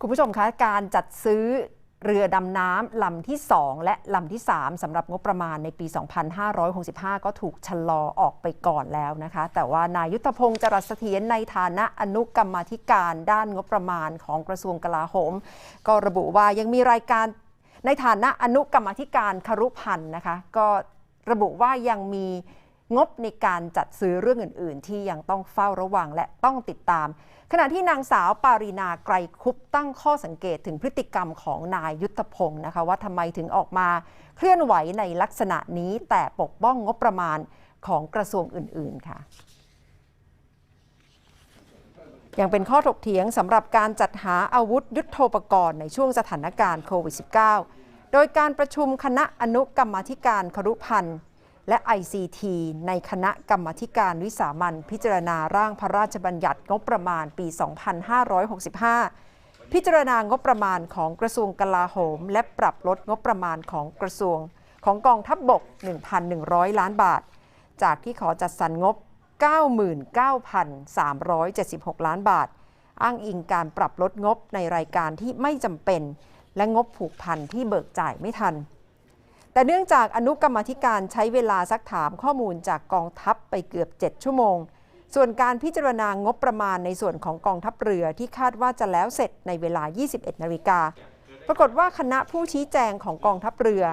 คุณผู้ชมคะการจัดซื้อเรือดำน้ำลำที่ 2 และลำที่ 3สำหรับงบประมาณในปี 2565 ก็ถูกชะลอออกไปก่อนแล้วนะคะ แต่ว่านายยุทธพงศ์จรัสเสถียรในฐานะอนุกรรมธิการด้านงบประมาณของกระทรวงกลาโหม ก็ระบุว่ายังมีรายการในฐานะอนุกรรมธิการครุพันธ์นะคะ ก็ระบุว่ายังมี งบในการจัดซื้อเรื่องอื่น ๆ ที่ยังต้องเฝ้าระวังและต้องติดตาม ขณะที่นางสาวปารีนาไกรคุปตั้งข้อสังเกตถึงพฤติกรรมของนายยุทธพงศ์นะคะว่าทำไมถึงออกมาเคลื่อนไหวในลักษณะนี้แต่ปกป้องงบประมาณของกระทรวงอื่น ๆ ค่ะยังเป็นข้อถกเถียงสำหรับการจัดหาอาวุธยุทโธปกรณ์ในช่วงสถานการณ์โควิด -19 โดยการประชุมคณะอนุกรรมธิการครุพันธ์ และ ICT ในคณะกรรมธิการวิสามันพิจารณาร่างพระราชบัญญัติงบประมาณปี 2565 พิจารณางบประมาณของกระทรวงกลาโหม และปรับลดงบประมาณของกระทรวงของกองทัพบบก 1,100 ล้านบาท จากที่ขอจัดสรรงบ 99,376 ล้านบาท อ้างอิงการปรับลดงบในรายการที่ไม่จำเป็น และงบผูกพันที่เบิกจ่ายไม่ทัน แต่เนื่องจากอนุกรรมธิการใช้เวลาซักถามข้อมูลจากกองทัพไปเกือบ 7 ชั่วโมง ส่วนการพิจารณางบประมาณในส่วนของกองทัพเรือที่คาดว่าจะแล้วเสร็จในเวลา 21 นาฬิกา ปรากฏว่าคณะผู้ชี้แจงของกองทัพเรือ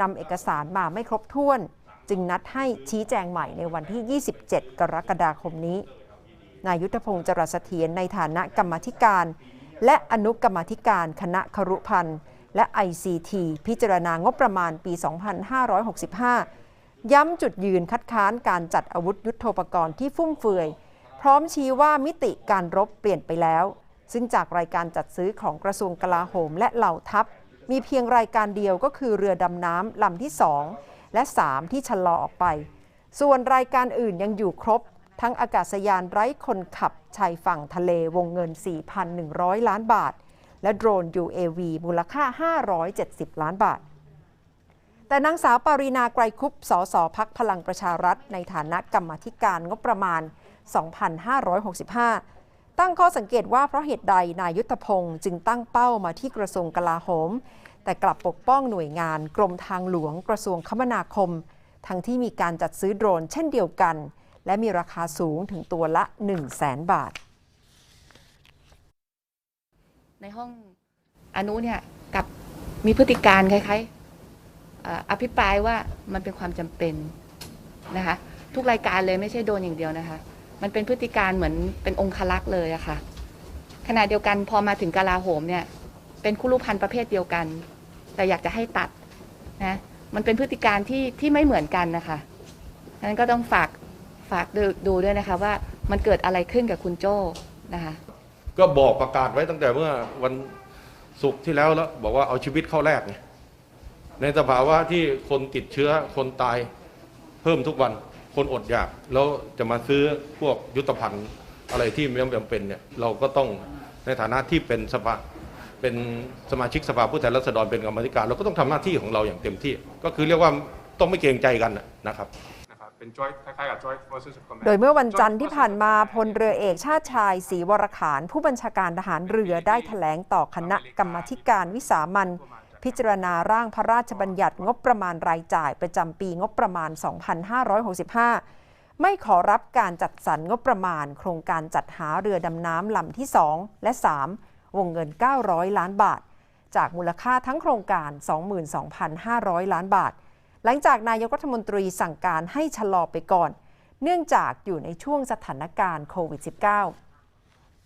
นำเอกสารมาไม่ครบถ้วน จึงนัดให้ชี้แจงใหม่ในวันที่ 27 กรกฎาคมนี้ นายุทธพงศ์จรัสเสถียรในฐานะกรรมธิการ และอนุกรรมธิการคณะครุพันธ์ และ ICT พิจารณางบประมาณปี 2565 ย้ำจุดยืนคัดค้านการจัดอาวุธยุทโธปกรณ์ที่ฟุ่มเฟือย พร้อมชี้ว่ามิติการรบเปลี่ยนไปแล้ว ซึ่งจากรายการจัดซื้อของกระทรวงกลาโหมและเหล่าทัพ มีเพียงรายการเดียวก็คือเรือดำน้ำลำที่ 2 และ 3 ที่ชะลอออกไป ส่วนรายการอื่นยังอยู่ครบ ทั้งอากาศยานไร้คนขับชายฝั่งทะเลวงเงิน 4,100 ล้านบาท และโดรน UAV มูลค่า 570 ล้านบาท แต่นางสาวปารีนาไกรคุปสสพักพลังประชารัฐ ในฐานะกรรมธิการงบประมาณ 2565ตั้งข้อสังเกตว่าเพราะเหตุใดนายุทธพงศ์จึงตั้งเป้ามาที่กระทรวงกลาโหม แต่กลับปกป้องหน่วยงานกรมทางหลวงกระทรวงคมนาคม ทั้งที่มีการจัดซื้อโดรนเช่นเดียวกัน และมีราคาสูงถึงตัวละ 1 0 0 0 0แสนบาท ในห้องอนุเนี่ยกับมีพฤติการคล้ายๆอภิปรายว่ามันเป็นความจำเป็นนะคะทุกรายการเลยไม่ใช่โดนอย่างเดียวนะคะ มันเป็นพฤติการเหมือนเป็นองคลักษ์เลยอะค่ะขณะเดียวกันพอมาถึงกาลาโหมเนี่ยเป็นคุรุพันธ์ประเภทเดียวกัน แต่อยากจะให้ตัดนะมันเป็นพฤติการที่ที่ไม่เหมือนกันนะคะนั้นก็ต้องฝากฝากดูดูด้วยนะคะว่ามันเกิดอะไรขึ้นกับคุณโจ้นะคะ ก็บอกประกาศไว้ตั้งแต่เมื่อวันศุกร์ที่แล้วแล้ว บอกว่าเอาชีวิตเข้าแรกไงในสภาวะที่คนติดเชื้อคนตายเพิ่มทุกวันคนอดอยาก แล้วจะมาซื้อพวกยุทธภัณฑ์อะไรที่ไม่จำเป็นเนี่ยเราก็ต้องในฐานะที่เป็นสภาเป็นสมาชิกสภาผู้แทนราษฎรเป็นกรรมธิการ เราก็ต้องทำหน้าที่ของเราอย่างเต็มที่ ก็คือเรียกว่าต้องไม่เกรงใจกันนะครับ เป็น joint คล้ายๆกับ joint forces of command โดยเมื่อวันจันทร์ที่ผ่านมาพลเรือเอกชาติชายศรีวรขาน ผู้บัญชาการทหารเรือได้ถแถลงต่อคณะกรรมาธิการวิสามันพิจารณาร่างพระราชบัญญัติงบประมาณรายจ่ายประจำปีงบประมาณ 2565 ไม่ขอรับการจัดสรรงบประมาณ โครงการจัดหาเรือดำน้ำลำที่ 2 และ 3 วงเงิน 900 ล้านบาท จากมูลค่าทั้งโครงการ 22,500 ล้านบาท หลังจากนายกรัฐมนตรีสั่งการให้ชะลอไปก่อน เนื่องจากอยู่ในช่วงสถานการณ์โควิด -19